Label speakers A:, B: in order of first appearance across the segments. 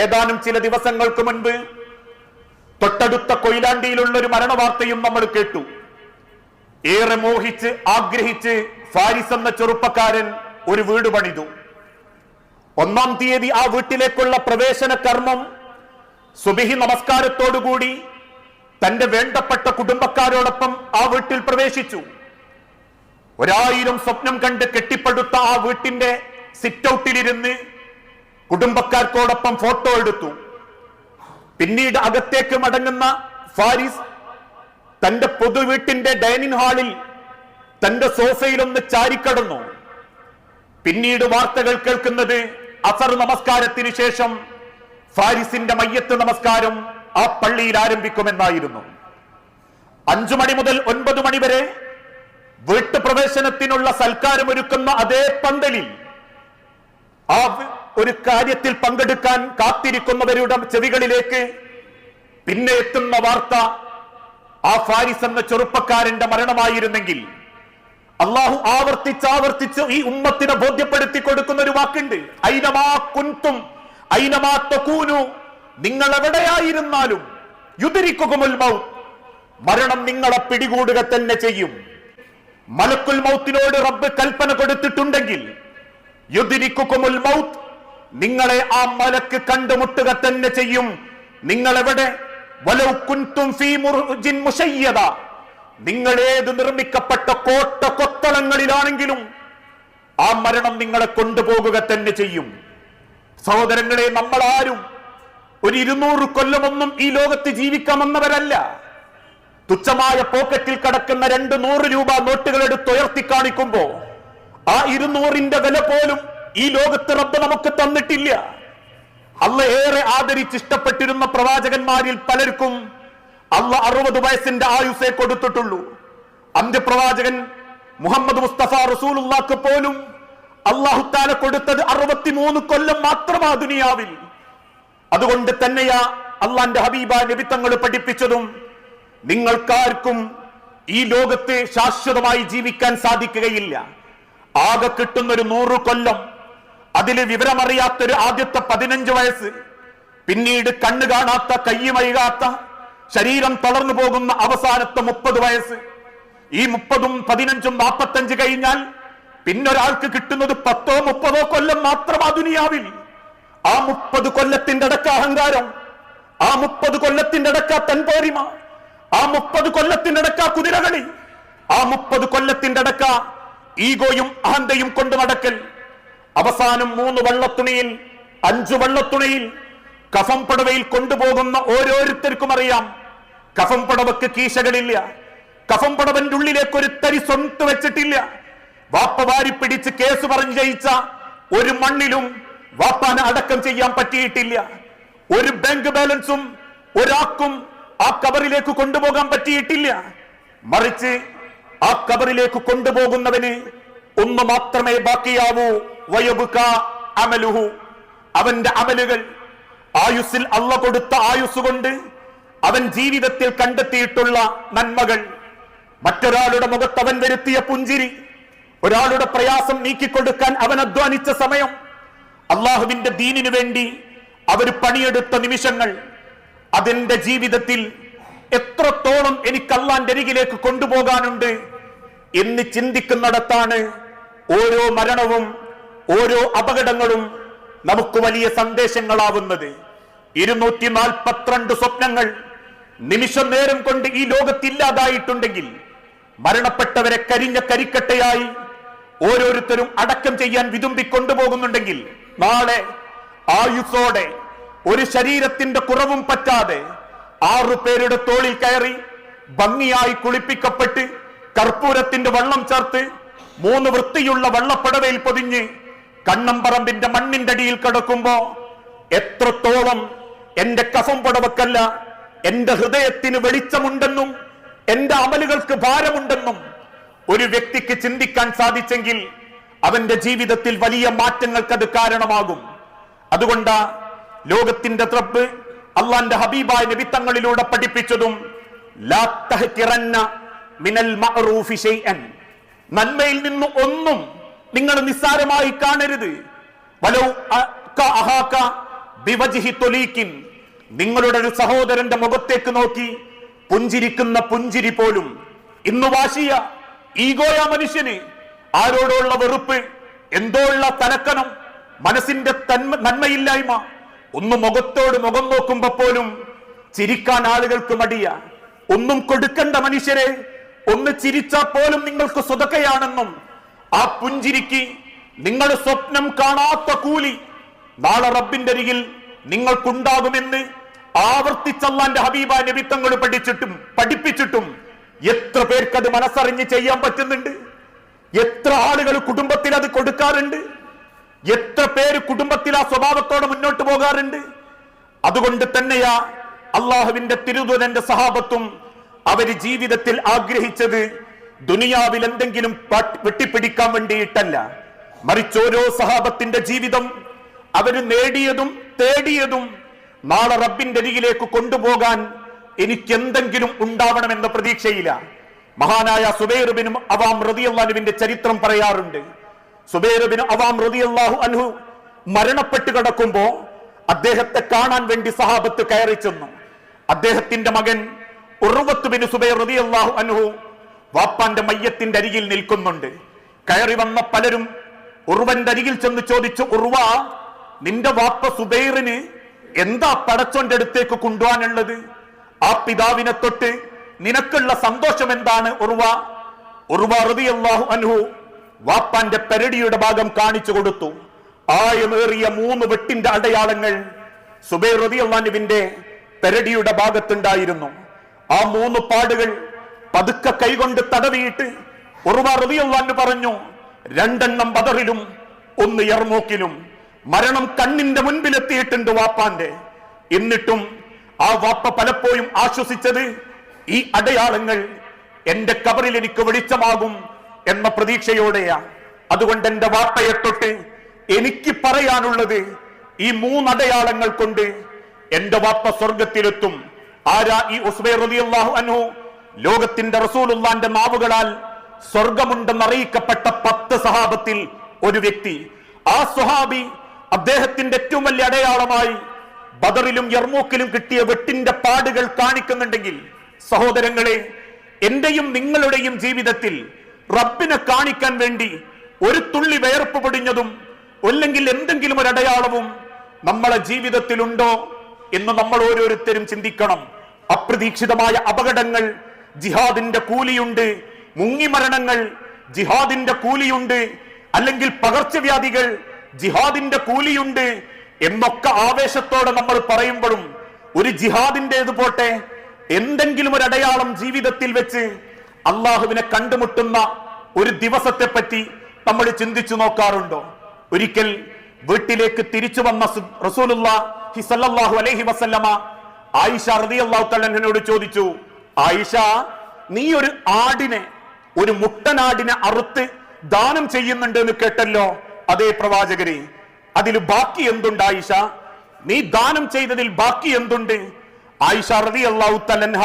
A: ഏതാനും ചില ദിവസങ്ങൾക്ക് മുൻപ് തൊട്ടടുത്ത കൊയിലാണ്ടിയിലുള്ള ഒരു മരണവാർത്തയും നമ്മൾ കേട്ടു. ഏറെ മോഹിച്ച് ആഗ്രഹിച്ച് ഫാരിസ് എന്ന ചെറുപ്പക്കാരൻ ഒരു വീട് പണിതു. ഒന്നാം തീയതി ആ വീട്ടിലേക്കുള്ള പ്രവേശന കർമ്മം സുബിഹി നമസ്കാരത്തോടുകൂടി തന്റെ വേണ്ടപ്പെട്ട കുടുംബക്കാരോടൊപ്പം ആ വീട്ടിൽ പ്രവേശിച്ചു. ഒരായിരം സ്വപ്നം കണ്ട് കെട്ടിപ്പടുത്ത ആ വീട്ടിന്റെ സിറ്റ് ഔട്ടിലിരുന്ന് കുടുംബക്കാർക്കോടൊപ്പം ഫോട്ടോ എടുത്തു. പിന്നീട് അകത്തേക്ക് മടങ്ങുന്ന ഫാരിസ് തന്റെ പൊതുവീട്ടിന്റെ ഡൈനിങ് ഹാളിൽ തന്റെ സോഫയിലൊന്ന് ചാരിക്കടന്നു. പിന്നീട് വാർത്തകൾ കേൾക്കുന്നത് അസർ നമസ്കാരത്തിന് ശേഷം ഫാരിസിന്റെ മയ്യത്ത് നമസ്കാരം ആ പള്ളിയിൽ ആരംഭിക്കുമെന്നായിരുന്നു. അഞ്ചു മണി മുതൽ ഒൻപത് മണി വരെ വീട്ടുപ്രവേശനത്തിനുള്ള സൽക്കാരം ഒരുക്കുന്ന അതേ പന്തലിൽ ആ ഒരു കാര്യത്തിൽ പങ്കെടുക്കാൻ കാത്തിരിക്കുന്നവരുടെ ചെവികളിലേക്ക് പിന്നെ എത്തുന്ന വാർത്ത ആ ഫാരിസ് എന്ന ചെറുപ്പക്കാരന്റെ മരണമായിരുന്നെങ്കിൽ അള്ളാഹു ആവർത്തിച്ച് ആവർത്തിച്ച് ഈ ഉമ്മത്തിനെ ബോധ്യപ്പെടുത്തി കൊടുക്കുന്ന ഒരു വാക്കുണ്ട്. ഐനമാ കുൻതും ഐനമാ തൊക്കൂനു നിങ്ങൾ എവിടെയായിരുന്നാലും യുദ്ധരിക്കുമുൽ മൗത്ത്. മരണം നിങ്ങളെ പിടികൂടുക തന്നെ ചെയ്യും. മലക്കുൽ മൗത്തിനോട് റബ്ബ് കൽപ്പന കൊടുത്തിട്ടുണ്ടെങ്കിൽ യുദ്ധരിക്കുമുൽ മൗത്ത് നിങ്ങളെ ആ മലക്ക് കണ്ടുമുട്ടുക തന്നെ ചെയ്യും. നിങ്ങൾ എവിടെ നിങ്ങൾ ഏത് നിർമ്മിക്കപ്പെട്ട കോട്ട കൊത്തളങ്ങളിലാണെങ്കിലും ആ മരണം നിങ്ങളെ കൊണ്ടുപോകുക തന്നെ ചെയ്യും. സഹോദരങ്ങളെ നമ്മൾ ആരും ഒരു ഇരുന്നൂറ് കൊല്ലമൊന്നും ഈ ലോകത്ത് ജീവിക്കാമെന്നവരല്ല. തുച്ഛമായ പോക്കറ്റിൽ കടക്കുന്ന രണ്ട് നൂറ് രൂപ നോട്ടുകൾ എടുത്ത് ഉയർത്തി കാണിക്കുമ്പോ ആ ഇരുന്നൂറിന്റെ വില പോലും ഈ ലോകത്ത് റബ്ബ് നമുക്ക് തന്നിട്ടില്ല. അല്ല ഏറെ ആദരിച്ച് ഇഷ്ടപ്പെട്ടിരുന്ന പ്രവാചകന്മാരിൽ പലർക്കും അല്ല അറുപത് വയസ്സിന്റെ ആയുസേ കൊടുത്തിട്ടുള്ളൂ. അന്ത്യപ്രവാചകൻ മുഹമ്മദ് മുസ്തഫ റസൂലുള്ളാക്ക് പോലും അള്ളാഹുത്താല കൊടുത്തത് അറുപത്തിമൂന്ന് കൊല്ലം മാത്രമാ ദുനിയാവിൽ. അതുകൊണ്ട് തന്നെയാ അള്ളാന്റെ ഹബീബ നബിത്തങ്ങൾ പഠിപ്പിച്ചതും നിങ്ങൾക്കാർക്കും ഈ ലോകത്തെ ശാശ്വതമായി ജീവിക്കാൻ സാധിക്കുകയില്ല. ആകെ കിട്ടുന്നൊരു നൂറ് കൊല്ലം അതിൽ വിവരമറിയാത്തൊരു ആദ്യത്തെ പതിനഞ്ച് വയസ്സ് പിന്നീട് കണ്ണു കാണാത്ത കയ്യുമൈകാത്ത ശരീരം തളർന്നു പോകുന്ന അവസാനത്തെ മുപ്പത് വയസ്സ്. ഈ മുപ്പതും പതിനഞ്ചും നാപ്പത്തഞ്ച് കഴിഞ്ഞാൽ പിന്നൊരാൾക്ക് കിട്ടുന്നത് പത്തോ മുപ്പതോ കൊല്ലം മാത്രം ദുനിയാവിൽ. ആ മുപ്പത് കൊല്ലത്തിന്റെ അടക്ക അഹങ്കാരം ആ മുപ്പത് കൊല്ലത്തിന്റെ അടക്ക തൻപോരിമ ആ മുപ്പത് കൊല്ലത്തിന്റെ അടക്ക കുതിരകളി ആ മുപ്പത് കൊല്ലത്തിന്റെ അടക്ക ഈഗോയും അഹന്തയും കൊണ്ട് നടക്കൽ. അവസാനം മൂന്ന് വള്ളത്തുണിയിൽ അഞ്ചു വള്ളത്തുണിയിൽ കഫം പടവയിൽ കൊണ്ടുപോകുന്ന ഓരോരുത്തർക്കും അറിയാം. കഫം പടവക്ക് കീശകളില്ല. കഫം പടവന്റെ ഉള്ളിലേക്ക് ഒരു തരി സ്വന്ത് വെച്ചിട്ടില്ല. വാപ്പ വാരി പിടിച്ച് കേസ് പറഞ്ഞ് ജയിച്ച ഒരു മണ്ണിലും വാപ്പാന അടക്കം ചെയ്യാൻ പറ്റിയിട്ടില്ല. ഒരു ബാങ്ക് ബാലൻസും ഒരാക്കും ആ കബറിലേക്ക് കൊണ്ടുപോകാൻ പറ്റിയിട്ടില്ല. മറിച്ച് ആ കബറിലേക്ക് കൊണ്ടുപോകുന്നവന് ഒന്ന് മാത്രമേ ബാക്കിയാവൂ. അമലുഹു. അവന്റെ അമലുകൾ ആയുസ്സിൽ അള്ള കൊടുത്ത ആയുസ് കൊണ്ട് അവൻ ജീവിതത്തിൽ കണ്ടെത്തിയിട്ടുള്ള നന്മകൾ. മറ്റൊരാളുടെ മുഖത്ത് അവൻ വരുത്തിയ പുഞ്ചിരി ഒരാളുടെ പ്രയാസം നീക്കിക്കൊടുക്കാൻ അവൻ അധ്വാനിച്ച സമയം അള്ളാഹുവിന്റെ ദീനിനു വേണ്ടി അവർ പണിയെടുത്ത നിമിഷങ്ങൾ അതെന്റെ ജീവിതത്തിൽ എത്രത്തോളം എനിക്ക് അള്ളാന്റെ അരികിലേക്ക് കൊണ്ടുപോകാനുണ്ട് എന്ന് ചിന്തിക്കുന്നിടത്താണ് ഓരോ മരണവും ഓരോ അപകടങ്ങളും നമുക്ക് വലിയ സന്ദേശങ്ങളാവുന്നത്. ഇരുന്നൂറ്റി നാൽപ്പത്തിരണ്ട് സ്വപ്നങ്ങൾ നിമിഷം നേരം കൊണ്ട് ഈ ലോകത്തില്ലാതായിട്ടുണ്ടെങ്കിൽ മരണപ്പെട്ടവരെ കരിഞ്ഞ കരിക്കട്ടയായി ഓരോരുത്തരും അടക്കം ചെയ്യാൻ വിതുമ്പി കൊണ്ടുപോകുന്നുണ്ടെങ്കിൽ നാളെ ആയുസോടെ ഒരു ശരീരത്തിന്റെ കുറവും പറ്റാതെ ആറു പേരുടെ തോളിൽ കയറി ഭംഗിയായി കുളിപ്പിക്കപ്പെട്ട് കർപ്പൂരത്തിന്റെ വള്ളം ചേർത്ത് മൂന്ന് വൃത്തിയുള്ള വള്ളപ്പടവയിൽ പൊതിഞ്ഞ് കണ്ണമ്പറമ്പിന്റെ മണ്ണിന്റെ അടിയിൽ കിടക്കുമ്പോ എത്രത്തോളം എന്റെ കഫം പടവക്കല്ല എന്റെ ഹൃദയത്തിന് വെളിച്ചമുണ്ടെന്നും എന്റെ അമലുകൾക്ക് ഭാരമുണ്ടെന്നും ഒരു വ്യക്തിക്ക് ചിന്തിക്കാൻ സാധിച്ചെങ്കിൽ അവന്റെ ജീവിതത്തിൽ വലിയ മാറ്റങ്ങൾക്ക് അത് കാരണമാകും. അതുകൊണ്ട് ലോകത്തിന്റെ ത്രപ്പ് അള്ളാന്റെ ഹബീബായ നബിത്തങ്ങളിലൂടെ പഠിപ്പിച്ചതും മിനൽ നന്മയിൽ നിന്ന് ഒന്നും നിങ്ങൾ നിസ്സാരമായി കാണരുത്. നിങ്ങളുടെ ഒരു സഹോദരന്റെ മുഖത്തേക്ക് നോക്കി. പുഞ്ചിരിക്കുന്ന പുഞ്ചിരി പോലും. ഇന്ന് വാശിയ ഈഗോയ മനുഷ്യന് ആരോടുള്ള വെറുപ്പ് എന്തോ ഉള്ള തലക്കനം മനസ്സിന്റെ തന്മ നന്മയില്ലായ്മ. ഒന്ന് മുഖത്തോട് മുഖം നോക്കുമ്പോ പോലും ചിരിക്കാൻ ആളുകൾക്ക് മടിയ. ഒന്നും കൊടുക്കണ്ട മനുഷ്യരെ ഒന്ന് ചിരിച്ചാൽ പോലും നിങ്ങൾക്ക് സ്വതക്കയാണെന്നും ആ പുഞ്ചിരിക്ക് നിങ്ങൾ സ്വപ്നം കാണാത്ത കൂലി നാളെ റബ്ബിന്റെ അരികിൽ നിങ്ങൾക്കുണ്ടാകുമെന്ന് ആവർത്തിച്ചല്ലാന്റെ ഹബീബ നിമിത്തങ്ങൾ പഠിച്ചിട്ടും പഠിപ്പിച്ചിട്ടും എത്ര പേർക്ക് അത് മനസ്സറിഞ്ഞ് ചെയ്യാൻ പറ്റുന്നുണ്ട്? എത്ര ആളുകൾ കുടുംബത്തിൽ അത് കൊടുക്കാറുണ്ട്? എത്ര പേര് കുടുംബത്തിൽ ആ സ്വഭാവത്തോടെ മുന്നോട്ട് പോകാറുണ്ട്? അതുകൊണ്ട് തന്നെയാ അള്ളാഹുവിന്റെ തിരുദൂതന്റെ സഹാബത്തും അവർ ജീവിതത്തിൽ ആഗ്രഹിച്ചത് ദുനിയാവിൽ എന്തെങ്കിലും വെട്ടിപ്പിടിക്കാൻ വേണ്ടിയിട്ടല്ല. മറിച്ച് ഓരോ സഹാബത്തിന്റെ ജീവിതം അവർ നേടിയതും തേടിയതും നാളെ റബ്ബിന്റെ അരികിലേക്ക് കൊണ്ടുപോകാൻ എനിക്ക് എന്തെങ്കിലും ഉണ്ടാവണമെന്ന പ്രതീക്ഷയില്ല മഹാനായ സുബൈറുബിനും അവാം റതിയുവിന്റെ ചരിത്രം പറയാറുണ്ട്. സുബൈറുബിന് അവാം റതിയാഹു അൻഹു മരണപ്പെട്ട് കിടക്കുമ്പോ അദ്ദേഹത്തെ കാണാൻ വേണ്ടി സഹാബത്ത് കയറി ചെന്നു. അദ്ദേഹത്തിന്റെ മകൻ ഉറവത്ത് ബിൻ സുബൈർ റതിയാഹു അൻഹു വാപ്പാന്റെ മയ്യത്തിന്റെ അരികിൽ നിൽക്കുന്നുണ്ട്. കയറി വന്ന പലരും ഉറുവന്റെ അരികിൽ ചെന്ന് ചോദിച്ചു ഉറുവ നിന്റെ വാപ്പ സുബൈറിന് എന്താ പടച്ചോന്റെ അടുത്തേക്ക് കൊണ്ടുപോകാനുള്ളത്? ആ പിതാവിനെ തൊട്ട് നിനക്കുള്ള സന്തോഷം എന്താണ് ഉറുവ? ഉറുവ റളിയല്ലാഹു അനുഹു വാപ്പാന്റെ പെരടിയുടെ ഭാഗം കാണിച്ചു കൊടുത്തു. ആയമേറിയ മൂന്ന് വെട്ടിന്റെ അടയാളങ്ങൾ സുബൈർ റളിയല്ലാഹുവിന്റെ പെരടിയുടെ ഭാഗത്തുണ്ടായിരുന്നു. ആ മൂന്ന് പാടുകൾ പതുക്കെ കൈകൊണ്ട് തടവിയിട്ട് ഉറുവ പറഞ്ഞു രണ്ടെണ്ണം ബദറിലും ഒന്ന് യർമൂക്കിലും. മരണം കണ്ണിന്റെ മുൻപിലെത്തിയിട്ടുണ്ട് വാപ്പാന്റെ. എന്നിട്ടും ആ വാപ്പ പലപ്പോഴും ആശ്വസിച്ചത് ഈ അടയാളങ്ങൾ എന്റെ കബറിൽ എനിക്ക് വെളിച്ചമാകും എന്ന പ്രതീക്ഷയോടെയാ. അതുകൊണ്ട് എന്റെ വാപ്പയെ തൊട്ട് എനിക്ക് പറയാനുള്ളത് ഈ മൂന്നടയാളങ്ങൾ കൊണ്ട് എന്റെ വാപ്പ സ്വർഗത്തിലെത്തും ആരാ ഈ ഉസ്ബൈർ റളിയല്ലാഹു അൻഹു ലോകത്തിന്റെ റസൂലുള്ളാന്റെ നാവുകളാൽ സ്വർഗമുണ്ടെന്ന് അറിയിക്കപ്പെട്ട പത്ത് സഹാബത്തിൽ ഒരു വ്യക്തി. ആ സ്വഹാബി അദ്ദേഹത്തിന്റെ ഏറ്റവും വലിയ അടയാളമായി ബദറിലും യർമൂക്കിലും കിട്ടിയ വെട്ടിന്റെ പാടുകൾ കാണിക്കുന്നുണ്ടെങ്കിൽ സഹോദരങ്ങളെ എന്റെയും നിങ്ങളുടെയും ജീവിതത്തിൽ റബ്ബിനെ കാണിക്കാൻ വേണ്ടി ഒരു തുള്ളി വേർപ്പ് പൊടിഞ്ഞതും അല്ലെങ്കിൽ എന്തെങ്കിലും ഒരു അടയാളവും നമ്മളെ ജീവിതത്തിലുണ്ടോ എന്ന് നമ്മൾ ഓരോരുത്തരും ചിന്തിക്കണം. അപ്രതീക്ഷിതമായ അപകടങ്ങൾ ജിഹാദിന്റെ കൂലിയുണ്ട്. മുങ്ങിമരണങ്ങൾ ജിഹാദിന്റെ കൂലിയുണ്ട്. അല്ലെങ്കിൽ പകർച്ചവ്യാധികൾ ജിഹാദിന്റെ കൂലിയുണ്ട് എന്നൊക്കെ ആവേശത്തോടെ നമ്മൾ പറയുമ്പോഴും ഒരു ജിഹാദിന്റെ പോട്ടെ എന്തെങ്കിലും ഒരു അടയാളം ജീവിതത്തിൽ വെച്ച് അള്ളാഹുവിനെ കണ്ടുമുട്ടുന്ന ഒരു ദിവസത്തെ പറ്റി നമ്മൾ ചിന്തിച്ചു നോക്കാറുണ്ടോ? ഒരിക്കൽ വീട്ടിലേക്ക് തിരിച്ചു വന്ന റസൂലുള്ള റസൂലുള്ളാഹി അലഹി വസല്ലമ ആയിഷ റളിയല്ലാഹു തആലയോട് ചോദിച്ചു ആയിഷ നീ ഒരു ആടിനെ ഒരു മുട്ടനാടിനെ അറുത്ത് ദാനം ചെയ്യുന്നുണ്ട് എന്ന് കേട്ടല്ലോ അതേ പ്രവാചകരെ. അതിൽ ബാക്കി എന്തുണ്ട് ആയിഷ? നീ ദാനം ചെയ്തതിൽ ബാക്കി എന്തുണ്ട്? ആയിഷ റതി അള്ളാഹു തലൻഹ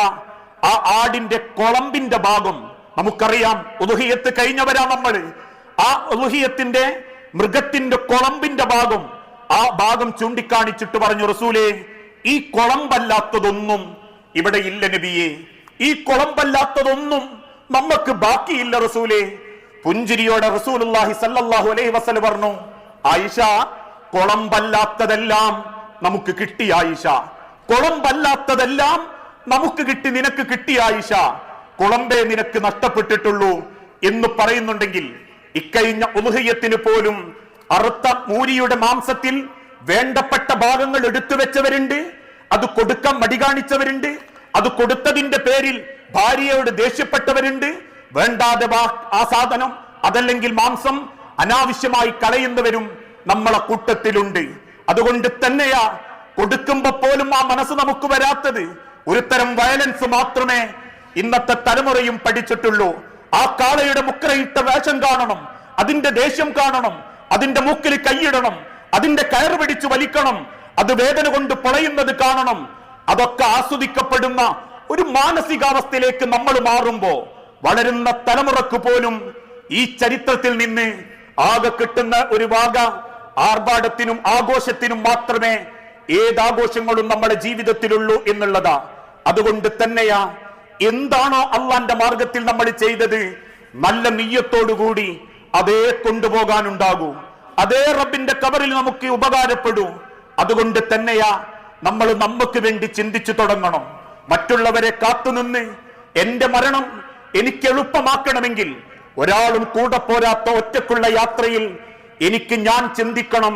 A: ആ ആടിന്റെ കൊളമ്പിന്റെ ഭാഗം നമുക്കറിയാം. ഉദുഹിയത്ത് കഴിഞ്ഞവരാ നമ്മൾ. ആ ഉദുഹിയത്തിന്റെ മൃഗത്തിന്റെ കൊളമ്പിന്റെ ഭാഗം ആ ഭാഗം ചൂണ്ടിക്കാണിച്ചിട്ട് പറഞ്ഞു റസൂലേ ഈ കൊളമ്പല്ലാത്തതൊന്നും ഇവിടെ ഇല്ല നബിയെ. ഈ കുളമ്പല്ലാത്തതൊന്നും നമുക്ക് ബാക്കിയില്ല റസൂലേ. പുഞ്ചിരിയോടെ റസൂലുള്ളാഹി സല്ലല്ലാഹു അലൈഹി വസല്ലം പറഞ്ഞു ആയിഷ കുളമ്പല്ലാത്തതെല്ലാം നമുക്ക് കിട്ടി ആയിഷ. കുളമ്പല്ലാത്തതെല്ലാം നമുക്ക് കിട്ടി നിനക്ക് കിട്ടി ആയിഷ. കുളമ്പേ നിനക്ക് നഷ്ടപ്പെട്ടിട്ടുള്ളൂ. എന്ന് പറയുന്നുണ്ടെങ്കിൽ ഇക്കഴിഞ്ഞ ഉലുഹയ്യത്തിന് പോലും അറുത്ത മൂരിയുടെ മാംസത്തിൽ വേണ്ടപ്പെട്ട ഭാഗങ്ങൾ എടുത്തു വെച്ചവരുണ്ട് അത് കൊടുക്കാൻ മടി കാണിച്ചവരുണ്ട് അത് കൊടുത്തതിന്റെ പേരിൽ ഭാര്യയോട് ദേഷ്യപ്പെട്ടവരുണ്ട്. വേണ്ടാതെ ആ സാധനം അതല്ലെങ്കിൽ മാംസം അനാവശ്യമായി കളയുന്നവരും നമ്മളെ കൂട്ടത്തിലുണ്ട്. അതുകൊണ്ട് തന്നെയാ കൊടുക്കുമ്പോ പോലും ആ മനസ്സ് നമുക്ക് വരാത്തത്. ഒരു തരം വയലൻസ് മാത്രമേ ഇന്നത്തെ തലമുറയും പഠിച്ചിട്ടുള്ളൂ. ആ കാളയുടെ മുക്കറയിട്ട വേഷം കാണണം അതിന്റെ ദേഷ്യം കാണണം അതിന്റെ മൂക്കിൽ കൈയിടണം അതിന്റെ കയർ പിടിച്ചു വലിക്കണം അത് വേദന കൊണ്ട് പൊളയുന്നത് കാണണം. അതൊക്കെ ആസ്വദിക്കപ്പെടുന്ന ഒരു മാനസികാവസ്ഥയിലേക്ക് നമ്മൾ മാറുമ്പോ വളരുന്ന തലമുറയ്ക്ക് പോലും ഈ ചരിത്രത്തിൽ നിന്ന് ആകെ കിട്ടുന്ന ഒരു വാഗ ആർഭാടത്തിനും ആഘോഷത്തിനും മാത്രമേ ഏതാഘോഷങ്ങളും നമ്മുടെ ജീവിതത്തിലുള്ളൂ എന്നുള്ളതാ. അതുകൊണ്ട് തന്നെയാ എന്താണോ അള്ളാന്റെ മാർഗത്തിൽ നമ്മൾ ചെയ്തത് നല്ല നീയത്തോടുകൂടി അതേ കൊണ്ടുപോകാനുണ്ടാകൂ. അതേ റബ്ബിന്റെ കവറിൽ നമുക്ക് ഉപകാരപ്പെടൂ. അതുകൊണ്ട് തന്നെയാ നമ്മൾ നമുക്ക് വേണ്ടി ചിന്തിച്ചു തുടങ്ങണം. മറ്റുള്ളവരെ കാത്തുനിന്ന് എന്റെ മരണം എനിക്ക് എളുപ്പമാക്കണമെങ്കിൽ ഒരാളും കൂടെ പോരാത്ത ഒറ്റക്കുള്ള യാത്രയിൽ എനിക്ക് ഞാൻ ചിന്തിക്കണം.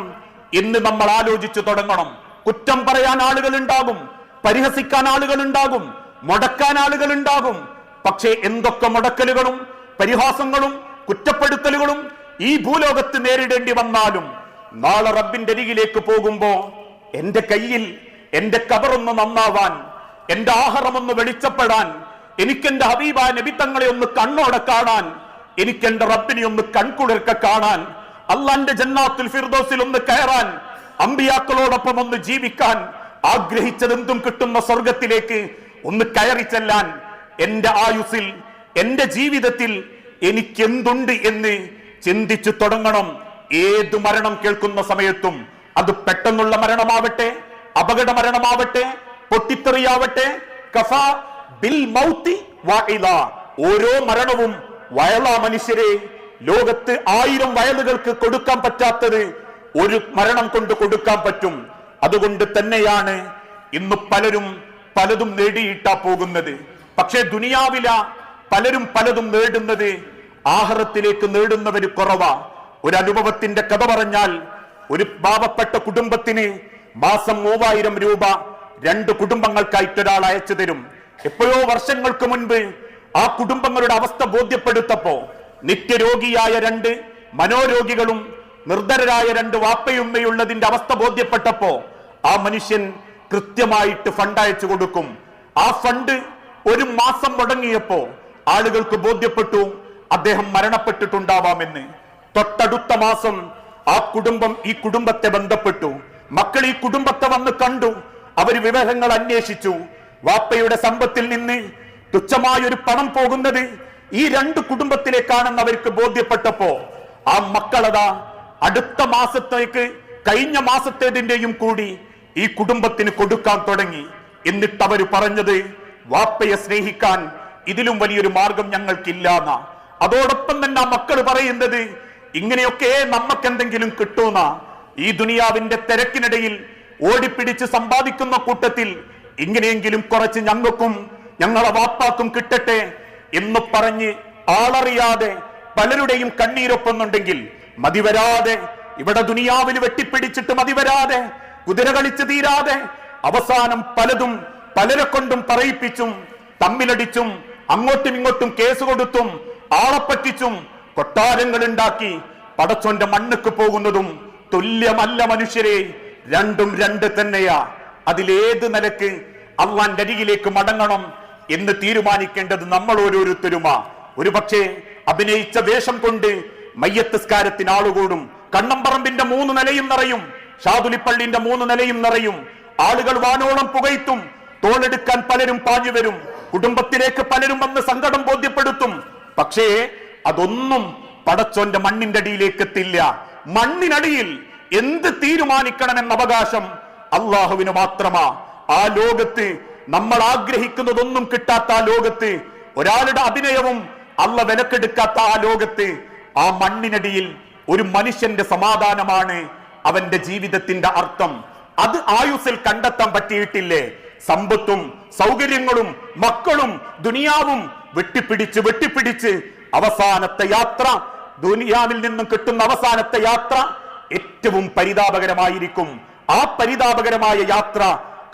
A: എന്ന് നമ്മൾ ആലോചിച്ചു തുടങ്ങണം. കുറ്റം പറയാൻ ആളുകൾ ഉണ്ടാകും പരിഹസിക്കാൻ ആളുകൾ ഉണ്ടാകും മുടക്കാൻ ആളുകൾ ഉണ്ടാകും. പക്ഷേ എന്തൊക്കെ മുടക്കലുകളും പരിഹാസങ്ങളും കുറ്റപ്പെടുത്തലുകളും ഈ ഭൂലോകത്ത് നേരിടേണ്ടി വന്നാലും നാളെ റബ്ബിന്റെ അരികിലേക്ക് പോകുമ്പോ എന്റെ കയ്യിൽ എന്റെ കബറൊന്ന് നന്നാവാൻ എന്റെ ആഹാരമൊന്ന് വെളിച്ചപ്പെടാൻ എനിക്കെന്റെ ഹബീബ നബിത്തങ്ങളെ ഒന്ന് കണ്ണോടെ കാണാൻ എനിക്കെന്റെ റബ്ബിനെ ഒന്ന് കൺകുളിർക്ക കാണാൻ അള്ളാന്റെ ജന്നാത്തുൽ ഫിർദോസിൽ ഒന്ന് കയറാൻ അമ്പിയാക്കളോടൊപ്പം ഒന്ന് ജീവിക്കാൻ ആഗ്രഹിച്ചതെന്തും കിട്ടുന്ന സ്വർഗത്തിലേക്ക് ഒന്ന് കയറി ചെല്ലാൻ എന്റെ ആയുസിൽ എന്റെ ജീവിതത്തിൽ എനിക്കെന്തുണ്ട് എന്ന് ചിന്തിച്ചു തുടങ്ങണം. ഏതു മരണം കേൾക്കുന്ന സമയത്തും അത് പെട്ടെന്നുള്ള മരണമാവട്ടെ അപകട മരണമാവട്ടെ പൊട്ടിത്തെറിയാവട്ടെ കഫ ബിൽ മൗത്തി. ഓരോ മരണവും വയള മനുഷ്യരെ ലോകത്ത് ആയിരം വയലുകൾക്ക് കൊടുക്കാൻ പറ്റാത്തത് ഒരു മരണം കൊണ്ട് കൊടുക്കാൻ പറ്റും. അതുകൊണ്ട് തന്നെയാണ് ഇന്ന് പലരും പലതും നേടിയിട്ടാ പോകുന്നത്. പക്ഷേ ദുനിയാവില പലരും പലതും നേടുന്നത് ആഹാരത്തിലേക്ക് നേടുന്നവര് കുറവാ. ഒരു അനുഭവത്തിന്റെ കഥ പറഞ്ഞാൽ ഒരു പാവപ്പെട്ട കുടുംബത്തിന് മാസം മൂവായിരം രൂപ രണ്ട് കുടുംബങ്ങൾക്കായിട്ട് ഒരാൾ അയച്ചു തരും. എപ്പോഴോ വർഷങ്ങൾക്ക് മുൻപ് ആ കുടുംബങ്ങളുടെ അവസ്ഥ ബോധ്യപ്പെടുത്തപ്പോ നിത്യരോഗിയായ രണ്ട് മനോരോഗികളും നിർധരരായ രണ്ട് വാപ്പയുമ്മയുള്ളതിന്റെ അവസ്ഥ ബോധ്യപ്പെട്ടപ്പോ ആ മനുഷ്യൻ കൃത്യമായിട്ട് ഫണ്ട് അയച്ചു കൊടുക്കും. ആ ഫണ്ട് ഒരു മാസം മുടങ്ങിയപ്പോ ആളുകൾക്ക് ബോധ്യപ്പെട്ടു അദ്ദേഹം മരണപ്പെട്ടിട്ടുണ്ടാവാമെന്ന്. തൊട്ടടുത്ത മാസം ആ കുടുംബം ഈ കുടുംബത്തെ ബന്ധപ്പെട്ടു. മക്കൾ ഈ കുടുംബത്തെ വന്ന് കണ്ടു. അവർ വിവരങ്ങൾ അന്വേഷിച്ചു. വാപ്പയുടെ സമ്പത്തിൽ നിന്ന് തുച്ഛമായൊരു പണം പോകുന്നത് ഈ രണ്ട് കുടുംബത്തിലേക്കാണെന്ന് അവർക്ക് ബോധ്യപ്പെട്ടപ്പോ ആ മക്കളതാ അടുത്ത മാസത്തേക്ക് കഴിഞ്ഞ മാസത്തേതിന്റെയും കൂടി ഈ കുടുംബത്തിന് കൊടുക്കാൻ തുടങ്ങി. എന്നിട്ട് അവർ പറഞ്ഞത് വാപ്പയെ സ്നേഹിക്കാൻ ഇതിലും വലിയൊരു മാർഗം ഞങ്ങൾക്കില്ലാന്ന. അതോടൊപ്പം തന്നെ ആ മക്കൾ പറയുന്നത് ഇങ്ങനെയൊക്കെ നമുക്ക് എന്തെങ്കിലും കിട്ടൂന്ന. ഈ ദുനിയാവിന്റെ തിരക്കിനിടയിൽ ഓടിപ്പിടിച്ച് സമ്പാദിക്കുന്ന കൂട്ടത്തിൽ ഇങ്ങനെയെങ്കിലും കുറച്ച് ഞങ്ങൾക്കും ഞങ്ങളെ വാപ്പാക്കും കിട്ടട്ടെ എന്ന് പറഞ്ഞ് ആളറിയാതെ പലരുടെയും കണ്ണീരൊപ്പുന്നുണ്ടെങ്കിൽ മതിവരാതെ ഇവിടെ ദുനിയാവിൽ വെട്ടിപ്പിടിച്ചിട്ട് മതിവരാതെ കുതിര കളിച്ചു തീരാതെ അവസാനം പലതും പലരെ കൊണ്ടും പറയിപ്പിച്ചും തമ്മിലടിച്ചും അങ്ങോട്ടും ഇങ്ങോട്ടും കേസ് കൊടുത്തും ആളപ്പറ്റിച്ചും കൊട്ടാരങ്ങൾ ഉണ്ടാക്കി പടച്ചോന്റെ മണ്ണുക്ക് പോകുന്നതും തുല്യമല്ല മനുഷ്യരെ. രണ്ടും രണ്ട് തന്നെയാ. അതിലേത് നിലയ്ക്ക് അള്ളാന്റെ അരികിലേക്ക് മടങ്ങണം എന്ന് തീരുമാനിക്കേണ്ടത് നമ്മൾ ഓരോരുത്തരുമാ. ഒരുപക്ഷെ അഭിനയിച്ച വേഷം കൊണ്ട് മയ്യത്തസ്കാരത്തിന് ആളുകൂടും. കണ്ണമ്പറമ്പിന്റെ മൂന്ന് നിലയും നിറയും. ഷാദുലിപ്പള്ളിന്റെ മൂന്ന് നിലയും നിറയും. ആളുകൾ വാനോളം പുകയ്ത്തും. തോളെടുക്കാൻ പലരും പാഞ്ഞു വരും. കുടുംബത്തിലേക്ക് പലരും വന്ന് സങ്കടം ബോധ്യപ്പെടുത്തും. പക്ഷേ അതൊന്നും പടച്ചോന്റെ മണ്ണിന്റെ അടിയിലേക്ക് എത്തില്ല. മണ്ണിനടിയിൽ എന്ത് തീരുമാനിക്കണമെന്ന അവകാശം അള്ളാഹുവിന് മാത്രമാ. ആ ലോകത്ത് നമ്മൾ ആഗ്രഹിക്കുന്നതൊന്നും കിട്ടാത്ത ആ ലോകത്ത് ഒരാളുടെ അഭിനയവും അല്ല വിലക്കെടുക്കാത്ത ആ ലോകത്ത് ആ മണ്ണിനടിയിൽ ഒരു മനുഷ്യന്റെ സമാധാനമാണ് അവന്റെ ജീവിതത്തിന്റെ അർത്ഥം. അത് ആയുസിൽ കണ്ടെത്താൻ പറ്റിയിട്ടില്ലേ? സമ്പത്തും സൗകര്യങ്ങളും മക്കളും ദുനിയാവും വെട്ടിപ്പിടിച്ച് വെട്ടിപ്പിടിച്ച് അവസാനത്തെ യാത്ര ദുനിയാവിൽ നിന്നും കിട്ടുന്ന അവസാനത്തെ യാത്ര ഏറ്റവും പരിതാപകരമായിരിക്കും. ആ പരിതാപകരമായ യാത്ര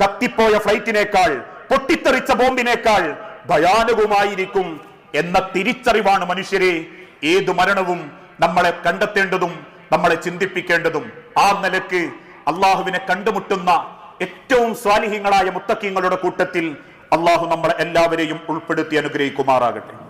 A: കത്തിപ്പോയ ഫ്ലൈറ്റിനേക്കാൾ പൊട്ടിത്തെറിച്ച ബോംബിനേക്കാൾ ഭയാനകമായിരിക്കും എന്ന തിരിച്ചറിവാണ് മനുഷ്യരെ ഏതു മരണവും നമ്മളെ കണ്ടെത്തേണ്ടതും നമ്മളെ ചിന്തിപ്പിക്കേണ്ടതും. ആ നിലയ്ക്ക് അള്ളാഹുവിനെ കണ്ടുമുട്ടുന്ന ഏറ്റവും സ്വാലിഹ്യങ്ങളായ മുത്തക്കിങ്ങളുടെ കൂട്ടത്തിൽ അള്ളാഹു നമ്മളെ എല്ലാവരെയും ഉൾപ്പെടുത്തി അനുഗ്രഹിക്കുമാറാകട്ടെ.